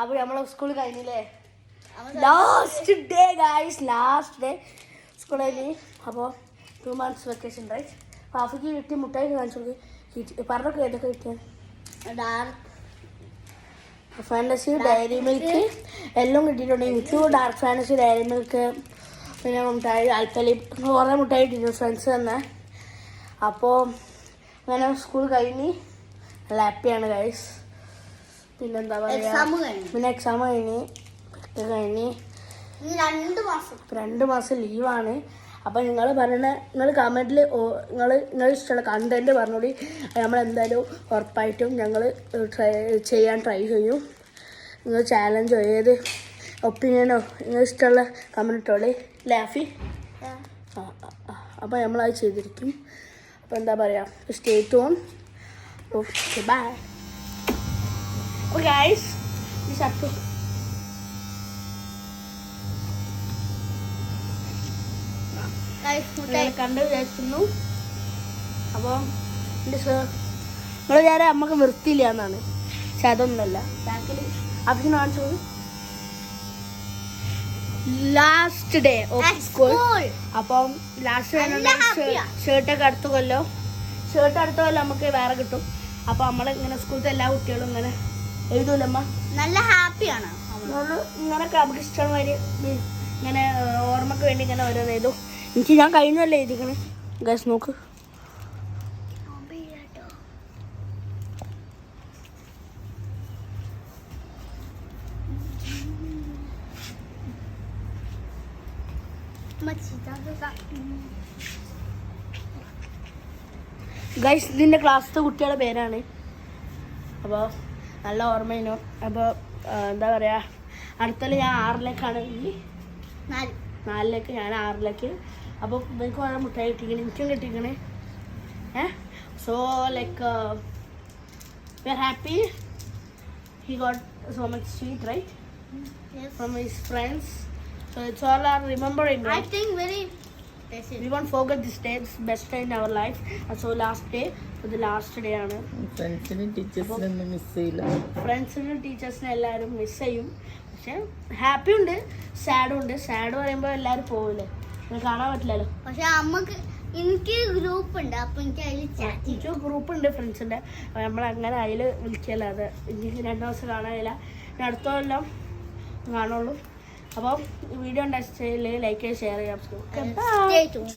അപ്പോൾ നമ്മളെ സ്കൂൾ കഴിഞ്ഞില്ലേ? Last day guys last day school കഴിഞ്ഞ് അപ്പോൾ ടു മന്ത്സ് വെക്കേഷൻ റൈറ്റ് ഹാഫിക്ക് കിട്ടി മുട്ടായി കാണിച്ചു കൊടുക്കും. പറഞ്ഞൊക്കെ ഏതൊക്കെ കിട്ടിയത് ഡാർക്ക് ഫാന്റസി ഡയറി മിൽക്ക് എല്ലാം കിട്ടിയിട്ടുണ്ട്. എനിക്ക് ഡാർക്ക് ഫാന്റസി ഡയറി മിൽക്ക് പിന്നെ മുട്ടായി അൽപ്പലി കുറേ മുട്ടായി കിട്ടിയിട്ടുണ്ട് ഫ്രണ്ട്സ് തന്നെ. അപ്പോൾ അങ്ങനെ സ്കൂൾ കഴിഞ്ഞ് നല്ല ഹാപ്പിയാണ് ഗൈസ് പിന്നെന്താ പറയുക എക്സാം കഴിഞ്ഞു. പിന്നെ എക്സാം കഴിഞ്ഞ് കഴിഞ്ഞ് രണ്ട് മാസം. രണ്ട് മാസം ലീവാണ് അപ്പം നിങ്ങൾ പറയണ നിങ്ങൾ കമന്റിൽ നിങ്ങൾ നിങ്ങൾ ഇഷ്ടമുള്ള കണ്ടന്റ് പറഞ്ഞോളി നമ്മൾ എന്തായാലും ഉറപ്പായിട്ടും ഞങ്ങൾ ട്രൈ ചെയ്യാൻ ട്രൈ ചെയ്യും. നിങ്ങൾ ചാലഞ്ചോ ഏത് ഒപ്പീനിയനോ നിങ്ങൾ ഇഷ്ടമുള്ള കമന്റ് ഇട്ടോളി. ലാഫി അപ്പോൾ നമ്മളത് ചെയ്തിരിക്കും. അപ്പോൾ എന്താ പറയാ? Stay tune okay bye Guys, കണ്ട് വിചാരിക്കുന്നു അപ്പം എന്റെ സർ നിങ്ങൾ വിചാരം അമ്മയ്ക്ക് വൃത്തിയില്ല എന്നാണ് പക്ഷെ അതൊന്നുമല്ല. അഭിന് കാണിച്ചു ലാസ്റ്റ് ഡേ ഓഫ് സ്കൂൾ. അപ്പം ലാസ്റ്റ് ഡേ ഷർട്ടൊക്കെ അടുത്ത കൊല്ലോ. ഷർട്ട് അടുത്ത കൊല്ലം നമുക്ക് വേറെ കിട്ടും. അപ്പൊ നമ്മൾ ഇങ്ങനെ സ്കൂളത്തെ എല്ലാ കുട്ടികളും ഇങ്ങനെ എഴുതൂലമ്മ? നല്ല ഹാപ്പിയാണ്. ഇങ്ങനൊക്കെ നമുക്ക് ഇഷ്ടമാതിരി ഇങ്ങനെ ഓർമ്മക്ക് വേണ്ടി ഇങ്ങനെ ഓരോന്ന് എഴുതും. എനിക്ക് ഞാൻ കഴിഞ്ഞല്ലേ എഴുതിക്കണേ. ഗസ് നോക്ക്. ഗൈസ് ഇതിന്റെ ക്ലാസ്സിലത്തെ കുട്ടികളുടെ പേരാണ്. അപ്പോൾ നല്ല ഓർമ്മയിനു അപ്പോൾ എന്താ പറയുക അടുത്തല്ല ഞാൻ ആറിലേക്കാണെങ്കിൽ നാല്. നാലിലേക്ക് ഞാൻ ആറിലേക്ക്. അപ്പോൾ എനിക്ക് വളരെ മുട്ടായി കിട്ടിക്കണേ എനിക്കും കിട്ടിക്കണേ. ഏ? So like we are happy he got so much sweet right from his friends so it's all are remembering think very tasty. We won't forget this day it's best day in our life. And so last day. For the last day ആണ്. ഫ്രണ്ട്സിനും ടീച്ചേഴ്സിനൊന്നും miss ചെയ്യില്ല. ഫ്രണ്ട്സിനും ടീച്ചേഴ്സിനും എല്ലാവരും miss ചെയ്യും. പക്ഷെ happy ഉണ്ട്. സാഡും ഉണ്ട്. Sad പറയുമ്പോൾ എല്ലാവരും പോവില്ലേ കാണാൻ പറ്റില്ലല്ലോ. പക്ഷെ അമ്മയ്ക്ക് എനിക്ക് ഗ്രൂപ്പ് ഉണ്ട് അപ്പൊ എനിക്ക് അതിൽ ചാറ്റ് എനിക്ക് ഗ്രൂപ്പ് ഉണ്ട് ഫ്രണ്ട്സിന്റെ നമ്മൾ അങ്ങനെ അതിൽ വിളിക്കല്ലാതെ എനിക്ക് രണ്ടു ദിവസം കാണാനില്ല. അടുത്ത കൊല്ലം കാണുള്ളൂ. അപ്പം വീഡിയോ ഉണ്ടായി ലൈക്ക് ചെയ്യുക ഷെയർ ചെയ്യാം.